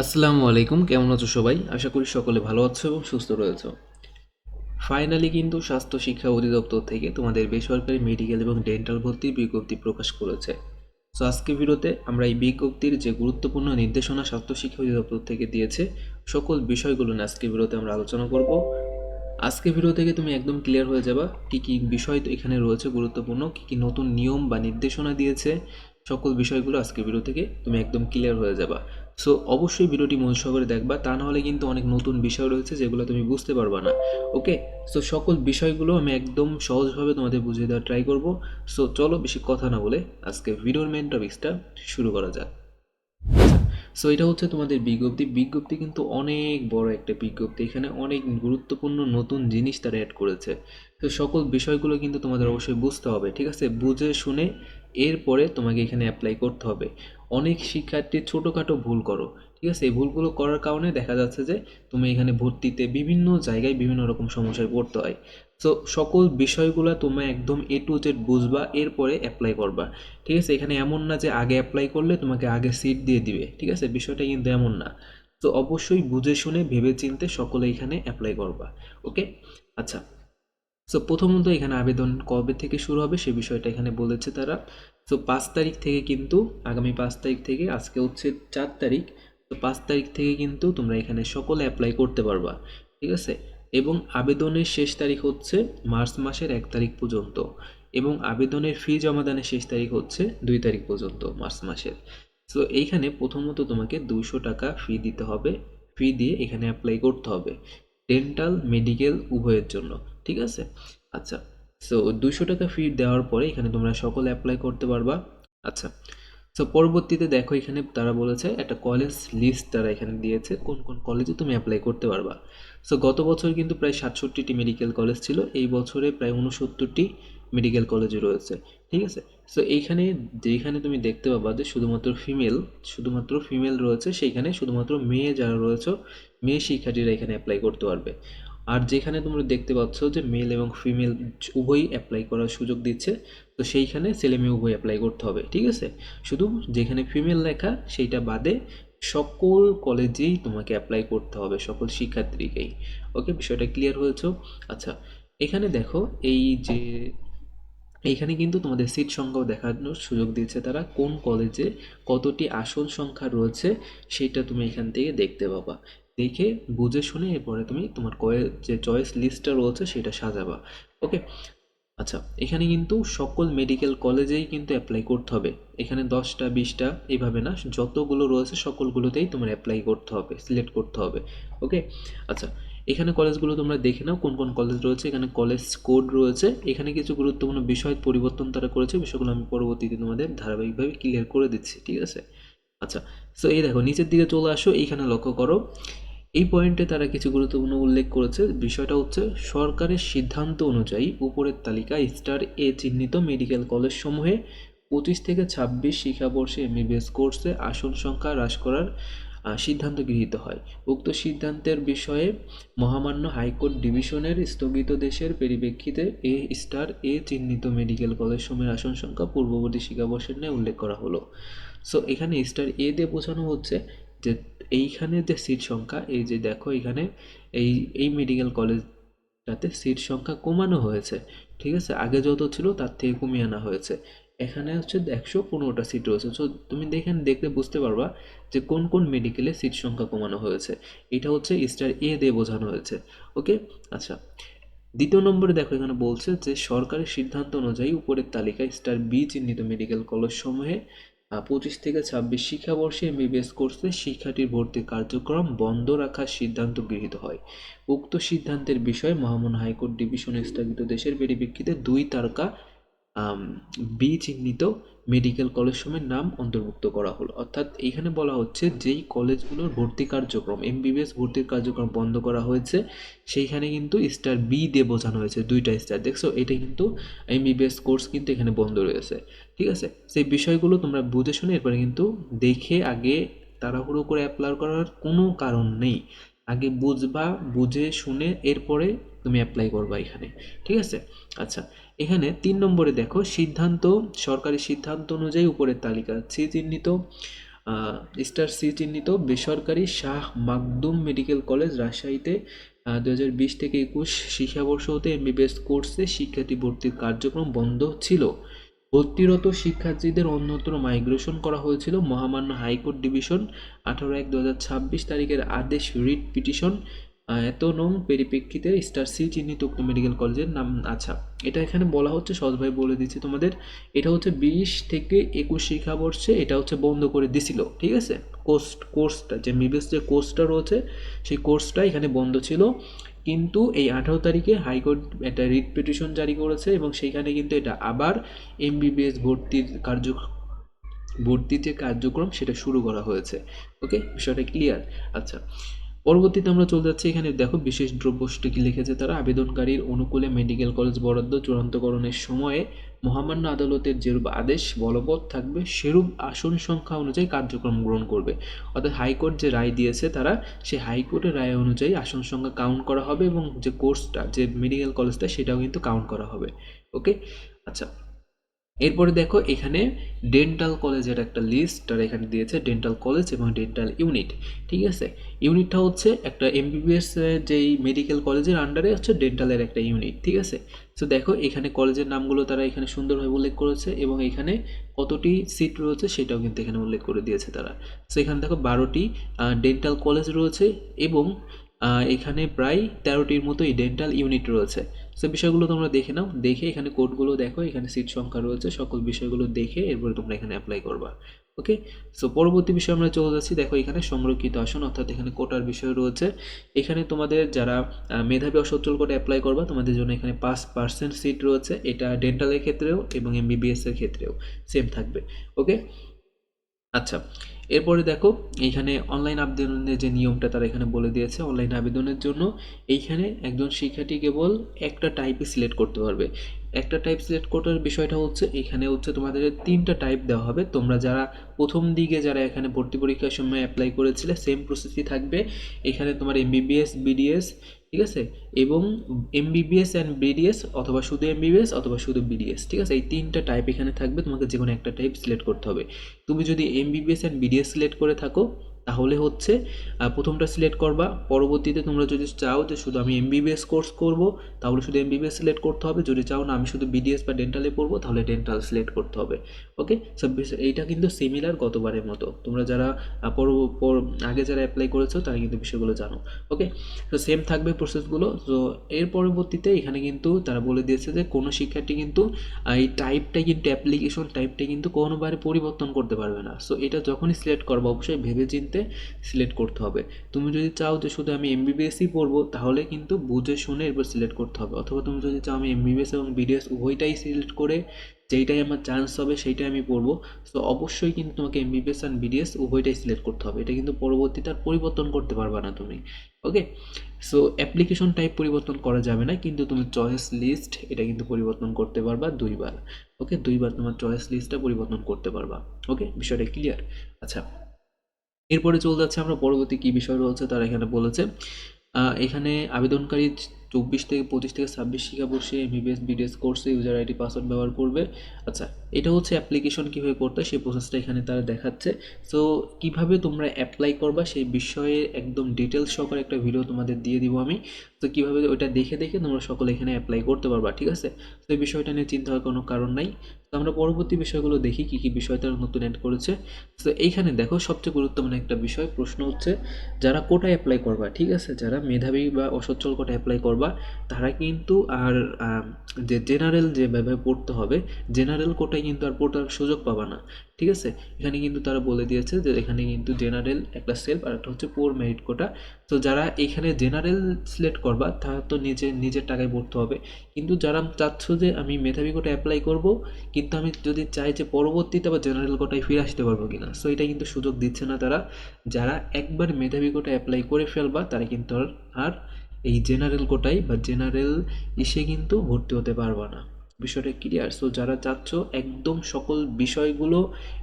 আসসালামু আলাইকুম, কেমন আছো সবাই? আশা করি সকলে ভালো আছো এবং সুস্থ রয়েছো। ফাইনালি কিন্তু স্বাস্থ্য শিক্ষা অধিদপ্তর থেকে তোমাদের বেসরকারি মেডিকেল এবং ডেন্টাল ভর্তির বিজ্ঞপ্তি প্রকাশ করেছে। সো আজকে ভিডিওতে আমরা এই বিজ্ঞপ্তির যে গুরুত্বপূর্ণ নির্দেশনা স্বাস্থ্য শিক্ষা অধিদপ্তর থেকে দিয়েছে, সকল বিষয়গুলো নিয়ে আজকে ভিডিওতে আমরা আলোচনা করব। আজকে ভিডিও থেকে তুমি একদম ক্লিয়ার হয়ে যাবা কি কি বিষয় এখানে রয়েছে গুরুত্বপূর্ণ, কি কি নতুন নিয়ম বা নির্দেশনা দিয়েছে, সকল বিষয়গুলো আজকে ভিডিও থেকে তুমি একদম ক্লিয়ার হয়ে যাবা। সো অবশ্যই ভিডিওটি মন সহকারে দেখবা। তা না হলে কিন্তু অনেক নতুন বিষয় রয়েছে যেগুলো তুমি বুঝতে পারবা না। ওকে সো সকল বিষয়গুলো আমি একদম সহজভাবে তোমাদের বুঝিয়ে দেওয়ার ট্রাই করব। সো চলো বেশি কথা না বলে আজকে ভিডিওর মেন টপিক্সটা শুরু করা যাক। সো এটা হচ্ছে তোমাদের বিজ্ঞপ্তি। বিজ্ঞপ্তি কিন্তু অনেক বড় একটা বিজ্ঞপ্তি। এখানে অনেক গুরুত্বপূর্ণ নতুন জিনিস তারা অ্যাড করেছে। তো সকল বিষয়গুলো কিন্তু তোমাদের অবশ্যই বুঝতে হবে, ঠিক আছে? বুঝে শুনে এরপরে তোমাকে এখানে অ্যাপ্লাই করতে হবে। অনেক শিক্ষার্থী ছোটোখাটো ভুল করো, ঠিক আছে? এই ভুলগুলো করার কারণে দেখা যাচ্ছে যে তুমি এখানে ভর্তিতে বিভিন্ন জায়গায় বিভিন্ন রকম সমস্যায় পড়তে হয়। সো সকল বিষয়গুলো তোমরা একদম এ টু জেড বুঝবা, এরপরে অ্যাপ্লাই করবা, ঠিক আছে? এখানে এমন না যে আগে অ্যাপ্লাই করলে তোমাকে আগে সিট দিয়ে দিবে, ঠিক আছে? বিষয়টা কিন্তু এমন না। তো অবশ্যই বুঝে শুনে ভেবে চিনতে সকলে এখানে অ্যাপ্লাই করবা ওকে আচ্ছা সো প্রথমত এখানে আবেদন কবে থেকে শুরু হবে সে বিষয়টা এখানে বলেছে তারা। সো পাঁচ তারিখ থেকে কিন্তু, আগামী পাঁচ তারিখ থেকে, আজকে হচ্ছে চার তারিখ, তো পাঁচ তারিখ থেকে কিন্তু তোমরা এখানে সকলে অ্যাপ্লাই করতে পারবা, ঠিক আছে? এবং আবেদনের শেষ তারিখ হচ্ছে মার্চ মাসের এক তারিখ পর্যন্ত, এবং আবেদনের ফি জমাদানের শেষ তারিখ হচ্ছে দুই তারিখ পর্যন্ত, মার্চ মাসের। সো এইখানে প্রথমত তোমাকে দুইশো টাকা ফি দিতে হবে ফি দিয়ে এখানে অ্যাপ্লাই করতে হবে। ডেন্টাল মেডিকেল উভয়ের জন্য। ঠিক আছে? আচ্ছা সো দুইশো টাকা ফি দেওয়ার পরে এখানে তোমরা সকলে অ্যাপ্লাই করতে পারবা। আচ্ছা সো পরবর্তীতে দেখো এখানে তারা বলেছে একটা কলেজ লিস্ট তারা এখানে দিয়েছে, কোন কোন কলেজে তুমি অ্যাপ্লাই করতে পারবা। সো গত বছর কিন্তু প্রায় সাতষট্টিটি মেডিকেল কলেজ ছিল, এই বছরে প্রায় উনসত্তরটি মেডিকেল কলেজে রয়েছে, ঠিক আছে? সো এইখানে যেখানে তুমি দেখতে পাবা যে শুধুমাত্র ফিমেল শুধুমাত্র ফিমেল রয়েছে, সেইখানে শুধুমাত্র মেয়ে যারা রয়েছে, মেয়ে শিক্ষার্থীরা এখানে অ্যাপ্লাই করতে পারবে। আর যেখানে তোমরা দেখতে পাচ্ছ যে মেল এবং ফিমেল উভয়ই অ্যাপ্লাই করার সুযোগ দিচ্ছে, তো সেইখানে ছেলে মেয়ে উভয় অ্যাপ্লাই করতে হবে, ঠিক আছে? শুধু যেখানে ফিমেল লেখা, সেইটা বাদে সকল কলেজেই তোমাকে অ্যাপ্লাই করতে হবে, সকল শিক্ষার্থীকেই। ওকে বিষয়টা ক্লিয়ার হয়েছে? আচ্ছা এখানে দেখো, এই যে এইখানে কিন্তু তোমাদের সিট সংখ্যাও দেখানোর সুযোগ দিয়েছে তারা, কোন কলেজে কতটি আসন সংখ্যা রয়েছে, সেটা তুমি এখান থেকে দেখতে পাবা। দেখে, বুঝে শুনে এরপরে তুমি তোমার কয়ে যে চয়েস লিস্টটা রয়েছে সেটা সাজাবা। ওকে আচ্ছা এখানে কিন্তু সকল মেডিকেল কলেজেই কিন্তু অ্যাপ্লাই করতে হবে। এখানে দশটা, বিশটা এইভাবে না, যতগুলো রয়েছে সকলগুলোতেই তোমার অ্যাপ্লাই করতে হবে সিলেক্ট করতে হবে। ওকে আচ্ছা এখানে কলেজগুলো তোমরা দেখে নাও, কোন কোন কলেজ রয়েছে। এখানে কলেজ কোড রয়েছে। এখানে কিছু গুরুত্বপূর্ণ বিষয় পরিবর্তন তারা করেছে, বিষয়গুলো আমি পরবর্তীতে তোমাদের ধারাবাহিকভাবে ক্লিয়ার করে দিচ্ছি, ঠিক আছে? আচ্ছা সো এই দেখো, নিচের দিকে চলে আসো, এইখানে লক্ষ্য করো। এই পয়েন্টে তারা কিছু গুরুত্বপূর্ণ উল্লেখ করেছে। বিষয়টা হচ্ছে, সরকারের সিদ্ধান্ত অনুযায়ী উপরের তালিকায় স্টার এ চিহ্নিত মেডিকেল কলেজ সমূহে পঁচিশ থেকে ছাব্বিশ শিক্ষাবর্ষে এমবিবিএস কোর্সে আসন সংখ্যা হ্রাস করার সিদ্ধান্ত গৃহীত হয়। উক্ত সিদ্ধান্তের বিষয়ে মহামান্য হাইকোর্ট ডিভিশনের স্থগিতদেশের পরিপ্রেক্ষিতে এ স্টার এ চিহ্নিত মেডিকেল কলেজ সমূহের আসন সংখ্যা পূর্ববর্তী শিক্ষাবর্ষের নিয়ে উল্লেখ করা হলো। সো এখানে স্টার এ দিয়ে বোঝানো হচ্ছে যে এইখানে যে সিট সংখ্যা, এই যে দেখো এখানে এই এই মেডিকেল কলেজটাতে সিট সংখ্যা কমানো হয়েছে, ঠিক আছে? আগে যত ছিল তার থেকে কমিয়ে আনা হয়েছে। এখানে হচ্ছে একশো পনেরোটা সিট রয়েছে। সো তুমি দেখেন দেখলে বুঝতে পারবা যে কোন কোন মেডিকেলে সিট সংখ্যা কমানো হয়েছে। এটা হচ্ছে স্টার এ দিয়ে বোঝানো হয়েছে। ওকে আচ্ছা। দ্বিতীয় নম্বরে দেখো এখানে বলছে যে সরকারের সিদ্ধান্ত অনুযায়ী উপরের তালিকায় স্টার বি চিহ্নিত মেডিকেল কলেজ সমূহে পঁচিশ থেকে ছাব্বিশ শিক্ষাবর্ষে এমবিবিএস কোর্সে শিক্ষার্থীর ভর্তি কার্যক্রম বন্ধ রাখার সিদ্ধান্ত গৃহীত হয়। উক্ত সিদ্ধান্তের বিষয়ে মহামান্য হাইকোর্ট ডিভিশনে স্থগিত দেশের পরিপ্রেক্ষিতে দুই তারকা বি চিহ্নিত মেডিকেল কলেজ সমূহের নাম অন্তর্ভুক্ত করা হলো। অর্থাৎ এইখানে বলা হচ্ছে যেই কলেজগুলোর ভর্তি কার্যক্রম এমবিবিএস ভর্তির কার্যক্রম বন্ধ করা হয়েছে, সেইখানে কিন্তু স্টার বি দিয়ে বোঝানো হয়েছে দুইটা স্টার দেখছ, এটা কিন্তু এমবিবিএস কোর্স কিন্তু এখানে বন্ধ রয়েছে। ঠিক আছে? সেই বিষয়গুলো তোমরা বুঝে শুনে এরপরে কিন্তু দেখে আগে তাড়াহুড়ো করে অ্যাপ্লাই করার কোনো কারণ নেই। আগে বুঝবা, বুঝে, শুনে এরপরে তুমি অ্যাপ্লাই করবা এখানে, ঠিক আছে? আচ্ছা এখানে তিন নম্বরে দেখো, সিদ্ধান্ত, সরকারি সিদ্ধান্ত অনুযায়ী উপরের তালিকা সি চিহ্নিত স্টার সি চিহ্নিত, বেসরকারি শাহ মাকদুম মেডিকেল কলেজ, রাজশাহীতে দু হাজার বিশ থেকে একুশ শিক্ষাবর্ষ হতে এমবিবিএস কোর্সে শিক্ষার্থী ভর্তির কার্যক্রম বন্ধ ছিল। ভর্তিরত শিক্ষার্থীদের অন্যত্র মাইগ্রেশন করা হয়েছিল মহামান্য হাইকোর্ট ডিভিশন। আঠারো এক দু তারিখের আদেশ রিট পিটিশন এত নং পরিপ্রেক্ষিতে স্টার সি চিহ্নিত উক্ত মেডিকেল কলেজের নাম আচ্ছা। এটা এখানে বলা হচ্ছে সহজভাবে বলে দিচ্ছি তোমাদের। এটা হচ্ছে বিশ থেকে একুশ শিক্ষাবর্ষে এটা হচ্ছে বন্ধ করে দিছিল, ঠিক আছে? কোর্স, কোর্সটা, যে মিবিএস যে কোর্সটা রয়েছে, সেই কোর্সটা এখানে বন্ধ ছিল। কিন্তু এই আঠারো তারিখে হাইকোর্ট একটা রিট পিটিশন জারি করেছে এবং সেইখানে কিন্তু এটা আবার এমবিবিএস ভর্তির কার্য, ভর্তির যে কার্যক্রম সেটা শুরু করা হয়েছে। ওকে বিষয়টা ক্লিয়ার আচ্ছা। পরবর্তীতে আমরা চলে যাচ্ছি এখানে। দেখো, বিশেষ দ্রব্যটি কি লিখেছে তারা? আবেদনকারীর অনুকূলে মেডিকেল কলেজ বরাদ্দ চূড়ান্তকরণের সময়ে মহামান্য আদালতের যেরূপ আদেশ, বলবৎ থাকবে, সেরূপ আসন সংখ্যা অনুযায়ী কার্যক্রম গ্রহণ করবে। অর্থাৎ হাইকোর্ট যে রায় দিয়েছে তারা সেই হাইকোর্টের রায় অনুযায়ী আসন সংখ্যা কাউন্ট করা হবে এবং যে কোর্সটা যে মেডিকেল কলেজটা সেটাও কিন্তু কাউন্ট করা হবে। ওকে আচ্ছা এরপরে দেখো এখানে ডেন্টাল কলেজের একটা লিস্ট তারা এখানে দিয়েছে ডেন্টাল কলেজ এবং ডেন্টাল ইউনিট ঠিক আছে? ইউনিটটা হচ্ছে একটা এমবিবিএস যেই মেডিকেল কলেজের আন্ডারে হচ্ছে ডেন্টালের একটা ইউনিট ঠিক আছে? তো দেখো এখানে কলেজের নামগুলো তারা এখানে সুন্দরভাবে উল্লেখ করেছে এবং এখানে কতটি সিট রয়েছে সেটাও কিন্তু এখানে উল্লেখ করে দিয়েছে তারা। তো এখানে দেখো বারোটি ডেন্টাল কলেজ রয়েছে এবং এখানে প্রায় তেরোটির মতো এই ডেন্টাল ইউনিট রয়েছে। সে বিষয়গুলো তোমরা দেখে নাও। দেখে এখানে কোডগুলো দেখো, এখানে সিট সংখ্যা রয়েছে, সকল বিষয়গুলো দেখে এরপরে তোমরা এখানে অ্যাপ্লাই করবা। ওকে সো পরবর্তী বিষয় আমরা চলে যাচ্ছি। দেখো, এখানে সংরক্ষিত আসন, অর্থাৎ এখানে কোটার বিষয় রয়েছে। এখানে তোমাদের যারা মেধাবী অসচ্ছল কোটা অ্যাপ্লাই করবা, তোমাদের জন্য এখানে পাঁচ পার্সেন্ট সিট রয়েছে। এটা ডেন্টালের ক্ষেত্রেও এবং এমবিবিএস এর ক্ষেত্রেও সেম থাকবে। ওকে আচ্ছা এরপরে দেখো, এইখানে অনলাইন আবেদনের যে নিয়মটা তারা এখানে বলে দিয়েছে অনলাইন আবেদনের জন্য এইখানে একজন শিক্ষার্থী কেবল একটা টাইপে সিলেক্ট করতে পারবে। একটা টাইপ সিলেক্ট করার বিষয়টা হচ্ছে, এখানে হচ্ছে তোমাদের তিনটা টাইপ দেওয়া হবে। তোমরা যারা প্রথম দিকে যারা এখানে ভর্তি পরীক্ষার সময় অ্যাপ্লাই করেছিলে সেম প্রসেসই থাকবে। এখানে তোমার এমবিবিএস বিডিএস ঠিক আছে? এবং এমবিবিএস অ্যান্ড বিডিএস অথবা শুধু এমবিবিএস অথবা শুধু বিডিএস ঠিক আছে? এই তিনটা টাইপ এখানে থাকবে, তোমাকে যে কোনো একটা টাইপ সিলেক্ট করতে হবে। তুমি যদি এমবিবিএস অ্যান্ড বিডিএস সিলেক্ট করে থাকো তাহলে হচ্ছে প্রথমটা সিলেক্ট করবা। পরবর্তীতে তোমরা যদি চাও যে শুধু আমি এমবিবিএস কোর্স করব, তাহলে শুধু এমবিবিএস সিলেক্ট করতে হবে। যদি চাও না, আমি শুধু বিডিএস বা ডেন্টালে পড়ব, তাহলে ডেন্টাল সিলেক্ট করতে হবে। ওকে এইটা কিন্তু সিমিলার গতবারের মতো। তোমরা যারা পর, আগে যারা অ্যাপ্লাই করেছ, তারা কিন্তু বিষয়গুলো জানো। ওকে তো সেম থাকবে প্রসেসগুলো তো এর পরবর্তীতে এখানে কিন্তু তারা বলে দিয়েছে যে, কোনো শিক্ষার্থী কিন্তু এই টাইপটা কিন্তু অ্যাপ্লিকেশন টাইপটা কিন্তু কোনোবারে পরিবর্তন করতে পারবে না। সো এটা যখনই সিলেক্ট করব, অবশ্যই ভেবে চিনতে সিলেক্ট করতে হবে। তুমি যদি চাও যে শুধু আমি এমবিবিএসই পড়ব, তাহলে কিন্তু বুঝে শুনে এরপর সিলেক্ট করতে হবে। অথবা তুমি যদি চাও আমি এমবিবিএস এবং বিডিএস উভয়টাই সিলেক্ট করে যেইটাই আমার চান্স হবে সেইটাই আমি পড়ব সো অবশ্যই কিন্তু তোমাকে এম এমবিবিএস অ্যান্ড বিডিএস উভয়টাই সিলেক্ট করতে হবে। এটা কিন্তু পরবর্তীতে আর পরিবর্তন করতে পারবে না তুমি। ওকে সো অ্যাপ্লিকেশন টাইপ পরিবর্তন করা যাবে না, কিন্তু তুমি চয়েস লিস্ট এটা কিন্তু পরিবর্তন করতে পারবা দুইবার। ওকে দুইবার তোমার চয়েস লিস্টটা পরিবর্তন করতে পারবা। ওকে বিষয়টা ক্লিয়ার আচ্ছা। এরপরে চলে যাচ্ছে আমরা পরবর্তী কী বিষয় রয়েছে, তারা এখানে বলেছে এখানে আবেদনকারী চব্বিশ থেকে পঁচিশ থেকে ছাব্বিশ শিক্ষাবর্ষে এমবিবিএস বিডিএস কোর্সে ইউজার আইডি পাসওয়ার্ড ব্যবহার করবে। আচ্ছা এটা হচ্ছে অ্যাপ্লিকেশন কীভাবে করতে সেই প্রসেসটা এখানে তারা দেখাচ্ছে। সো কীভাবে তোমরা অ্যাপ্লাই করবা, সেই বিষয়ে একদম ডিটেলস সহকারে একটা ভিডিও তোমাদের দিয়ে দিব আমি। তো কীভাবে ওইটা দেখে দেখে তোমরা সকলে এখানে অ্যাপ্লাই করতে পারবা, ঠিক আছে? তো এই বিষয়টা নিয়ে চিন্তা হওয়ার কোনো কারণ নাই। আমরা পরবর্তী বিষয়গুলো দেখি কী কী বিষয় তারা নতুন অ্যাড করেছে। তো এইখানে দেখো সবচেয়ে গুরুত্বপূর্ণ একটা বিষয়, প্রশ্ন হচ্ছে যারা কোটায় অ্যাপ্লাই করবা, ঠিক আছে? যারা মেধাবী বা অসচ্ছল কোটায় অ্যাপ্লাই করবা, তারা কিন্তু আর যে জেনারেল যে যেভাবে পড়তে হবে জেনারেল কোটায় কিন্তু আর পড়ার সুযোগ পাবা না। ঠিক আছে? এখানে কিন্তু তারা বলে দিয়েছে যে এখানে কিন্তু জেনারেল একটা সেলফ আর একটা হচ্ছে পোর মেরিট কোটা তো যারা এখানে জেনারেল সিলেক্ট করবা, তারা তো নিজে, নিজের টাকায় পড়তে হবে। কিন্তু যারা চাচ্ছ যে আমি মেধাবী কোটা অ্যাপ্লাই করব, কিন্তু আমি যদি চাই যে পরবর্তীতে আবার জেনারেল কোটায় ফিরে আসতে পারব কিনা? সো এটা কিন্তু সুযোগ দিচ্ছে না তারা। যারা একবার মেধাবী কোটা অ্যাপ্লাই করে ফেলবা, তারা কিন্তু আর এই জেনারেল কোটায় বা জেনারেল ইসে কিন্তু ভর্তি হতে পারবা না। বিষয়টা ক্লিয়ার সো যারা চাচ্ছ একদম সকল বিষয়গুলো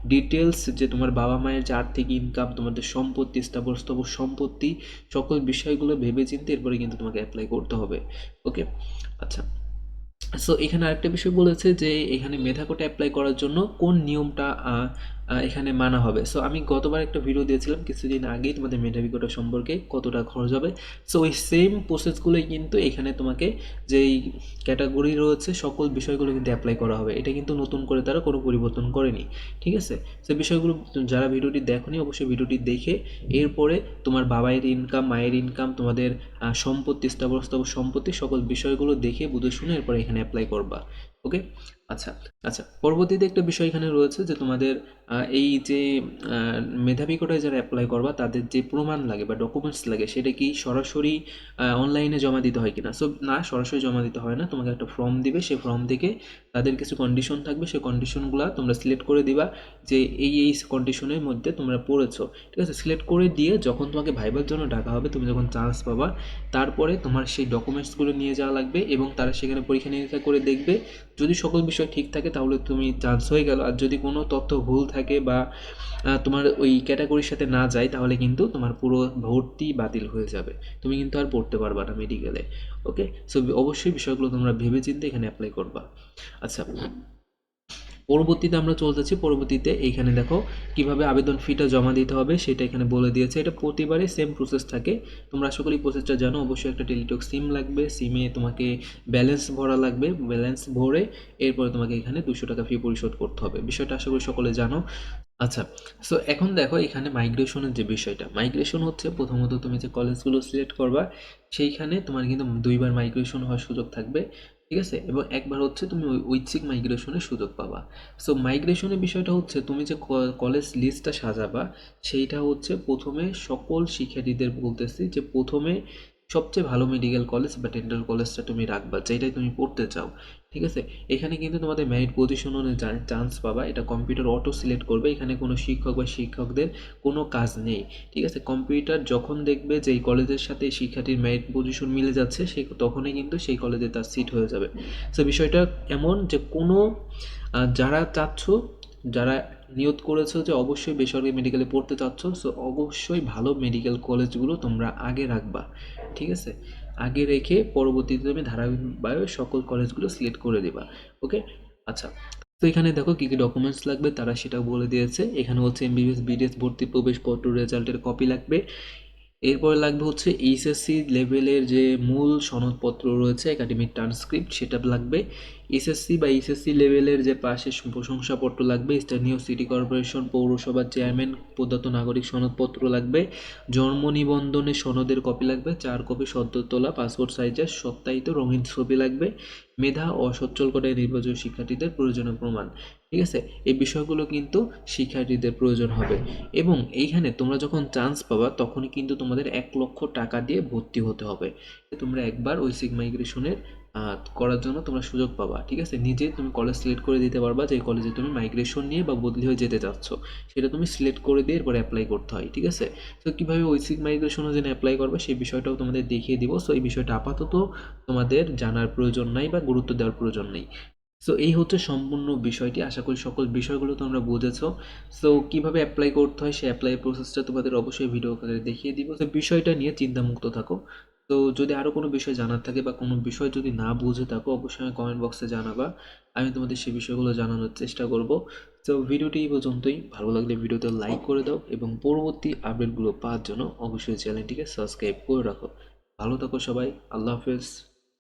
ডিটেলস যে তোমার বাবা মায়ের যে আর্থিক ইনকাম তোমাদের সম্পত্তি স্থাবর সম্পত্তি, সকল বিষয়গুলো ভেবে চিনতে এরপরে কিন্তু তোমাকে অ্যাপ্লাই করতে হবে। ওকে আচ্ছা। সো এখানে আরেকটা বিষয় বলেছে যে এখানে মেধা কোটা অ্যাপ্লাই করার জন্য কোন নিয়মটা এখানে মানা হবে। সো আমি গতবার একটা ভিডিও দিয়েছিলাম কিছুদিন আগেই তোমাদের মেধাবী কোটা সম্পর্কে কতটা খরচ হবে। সো ওই সেম প্রসেসগুলোই কিন্তু এখানে তোমাকে যেই ক্যাটাগরি রয়েছে সকল বিষয়গুলো কিন্তু অ্যাপ্লাই করা হবে। এটা কিন্তু নতুন করে তারা কোনো পরিবর্তন করেনি। ঠিক আছে? সে বিষয়গুলো যারা ভিডিওটি দেখোনি অবশ্যই ভিডিওটি দেখে এরপরে তোমার বাবায়ের ইনকাম মায়ের ইনকাম তোমাদের সম্পত্তি স্থাবর সম্পত্তি সকল বিষয়গুলো দেখে বুঝে শুনে এরপরে এখানে অ্যাপ্লাই করবা। ওকে আচ্ছা আচ্ছা। পরবর্তীতে একটা বিষয় এখানে রয়েছে যে তোমাদের এই যে মেধাবী কোটায় যারা অ্যাপ্লাই করবা, তাদের যে প্রমাণ লাগে বা ডকুমেন্টস লাগে, সেটা কি সরাসরি অনলাইনে জমা দিতে হয় কিনা? সো না, সরাসরি জমা দিতে হয় না। তোমাকে একটা ফর্ম দিবে সেই ফর্ম থেকে তাদের কিছু কন্ডিশন থাকবে সেই কন্ডিশনগুলো তোমরা সিলেক্ট করে দিবা যে এই এই কন্ডিশনের মধ্যে তোমরা পড়েছো। ঠিক আছে? সিলেক্ট করে দিয়ে যখন তোমাকে ভাইবার জন্য ডাকা হবে, তুমি যখন চান্স পাবা তারপরে তোমার সেই ডকুমেন্টসগুলো নিয়ে যাওয়া লাগবে এবং তারা সেখানে পরীক্ষা নিরীক্ষা করে দেখবে। যদি সকল বিষয় ঠিক থাকে তাহলে তুমি চান্স হয়ে গেল। আর যদি কোনো তথ্য ভুল থাকে বা তোমার ওই ক্যাটাগরির সাথে না যায় তাহলে কিন্তু তোমার পুরো ভর্তি বাতিল হয়ে যাবে। তুমি কিন্তু আর পড়তে পারবা না মেডিকেলে ওকে সো অবশ্যই বিষয়গুলো তোমরা ভেবে চিন্তে এখানে অ্যাপ্লাই করবা। আচ্ছা পরবর্তীতে আমরা চলতেছি পরবর্তীতে এইখানে দেখো কীভাবে আবেদন ফিটা জমা দিতে হবে সেটা এখানে বলে দিয়েছে। এটা প্রতিবারে সেম প্রসেস থাকে। তোমরা আশা করি প্রসেসটা জানো। অবশ্যই একটা টেলিটক সিম লাগবে। সিমে তোমাকে ব্যালেন্স ভরা লাগবে। ব্যালেন্স ভরে এরপরে তোমাকে এখানে দুশো টাকা ফি পরিশোধ করতে হবে। বিষয়টা আশা করি সকলে জানো। আচ্ছা সো এখন দেখো এখানে মাইগ্রেশনের যে বিষয়টা। মাইগ্রেশন হচ্ছে প্রথমত তুমি যে কলেজগুলো সিলেক্ট করবা, সেইখানে তোমার কিন্তু দুইবার মাইগ্রেশন হওয়ার সুযোগ থাকবে। ঠিক আছে? এবং একবার হচ্ছে তুমি ঐচ্ছিক মাইগ্রেশনের সুযোগ পাবা। সো মাইগ্রেশনের বিষয়টা হচ্ছে তুমি যে কলেজ লিস্টটা সাজাবা, সেইটা হচ্ছে প্রথমে সকল শিক্ষার্থীদের বলতেছি যে প্রথমে সবচেয়ে ভালো মেডিকেল কলেজ বা ডেন্টাল কলেজটা তুমি রাখবা, যেটাই তুমি পড়তে চাও। ঠিক আছে? এখানে কিন্তু তোমাদের মেরিট পজিশন চান্স পাবা। এটা কম্পিউটার অটো সিলেক্ট করবে। এখানে কোনো শিক্ষক বা শিক্ষকদের কোনো কাজ নেই। ঠিক আছে? কম্পিউটার যখন দেখবে যে এই কলেজের সাথে শিক্ষার্থীর মেরিট পজিশন মিলে যাচ্ছে, সে তখনই কিন্তু সেই কলেজে তার সিট হয়ে যাবে। সো বিষয়টা এমন যে কোনো যারা চাচ্ছ, যারা নিয়োগ করেছ যে অবশ্যই বেসরকারি মেডিকেলে পড়তে চাচ্ছ সো অবশ্যই ভালো মেডিকেল কলেজগুলো তোমরা আগে রাখবা। ঠিক আছে? আগে রেখে পরবর্তীতে তুমি ধারাবাহিকভাবে সকল কলেজগুলো সিলেক্ট করে দেবা ওকে আচ্ছা তো এখানে দেখো কী কী ডকুমেন্টস লাগবে? তারা সেটাও বলে দিয়েছে। এখানে হচ্ছে এমবিবিএস বিডিএস ভর্তি প্রবেশপত্র রেজাল্টের কপি লাগবে। এরপর লাগবে হচ্ছে এইচএসসি লেভেলের যে মূল সনদপত্র রয়েছে একাডেমিক ট্রান্সক্রিপ্ট সেটা লাগবে। এসএসসি বা এইচএসসি লেভেলের যে পাশে প্রশংসাপত্র লাগবে, স্থানীয় সিটি কর্পোরেশন পৌরসভার চেয়ারম্যান প্রদত্ত নাগরিক সনদপত্র লাগবে। জন্ম নিবন্ধনের সনদের কপি লাগবে, চার কপি সদ্য তোলা পাসপোর্ট সাইজের সত্যায়িত রঙিন ছবি লাগবে। মেধা ও সচ্ছল করে নির্বাচিত শিক্ষার্থীদের প্রয়োজনীয় প্রমাণ। ঠিক আছে? এই বিষয়গুলো কিন্তু শিক্ষার্থীদের প্রয়োজন হবে। এবং এইখানে তোমরা যখন চান্স পাবা, তখনই কিন্তু তোমাদের এক লক্ষ টাকা দিয়ে ভর্তি হতে হবে। তোমরা একবার ওই সিগ মাইগ্রেশনের করার জন্য তোমরা সুযোগ পাবা, ঠিক আছে? নিজে তুমি কলেজ সিলেক্ট করে দিতে পারবা যে কলেজে তুমি মাইগ্রেশন নিয়ে বা বদলি হয়ে যেতে চাচ্ছ। সেটা তুমি সিলেক্ট করে দিয়ে এরপরে অ্যাপ্লাই করতে হয়, ঠিক আছে? তো কীভাবে ওই সিগ মাইগ্রেশনের জন্য অ্যাপ্লাই করবে, সেই বিষয়টাও তোমাদের দেখিয়ে দিব। সো এই বিষয়টা আপাতত তোমাদের জানার প্রয়োজন নাই বা গুরুত্ব দেওয়ার প্রয়োজন নেই। সো এই হচ্ছে সম্পূর্ণ বিষয়টি। আশা করি সকল বিষয়গুলো তোমরা বুঝেছ। সো কীভাবে অ্যাপ্লাই করতে হয়, সেই অ্যাপ্লাই প্রসেসটা তোমাদের অবশ্যই ভিডিও করে দেখিয়ে দিব। তো বিষয়টা নিয়ে চিন্তামুক্ত থাকো। তো যদি আরও কোনো বিষয় জানার থাকে বা কোনো বিষয় যদি না বুঝে থাকো, অবশ্যই কমেন্ট বক্সে জানাবা। আমি তোমাদের সেই বিষয়গুলো জানানোর চেষ্টা করব। তো ভিডিওটি এই পর্যন্তই। ভালো লাগলে ভিডিওতে লাইক করে দাও এবং পরবর্তী আপডেটগুলো পাওয়ার জন্য অবশ্যই চ্যানেলটিকে সাবস্ক্রাইব করে রাখো। ভালো থাকো সবাই। আল্লাহ হাফেজ।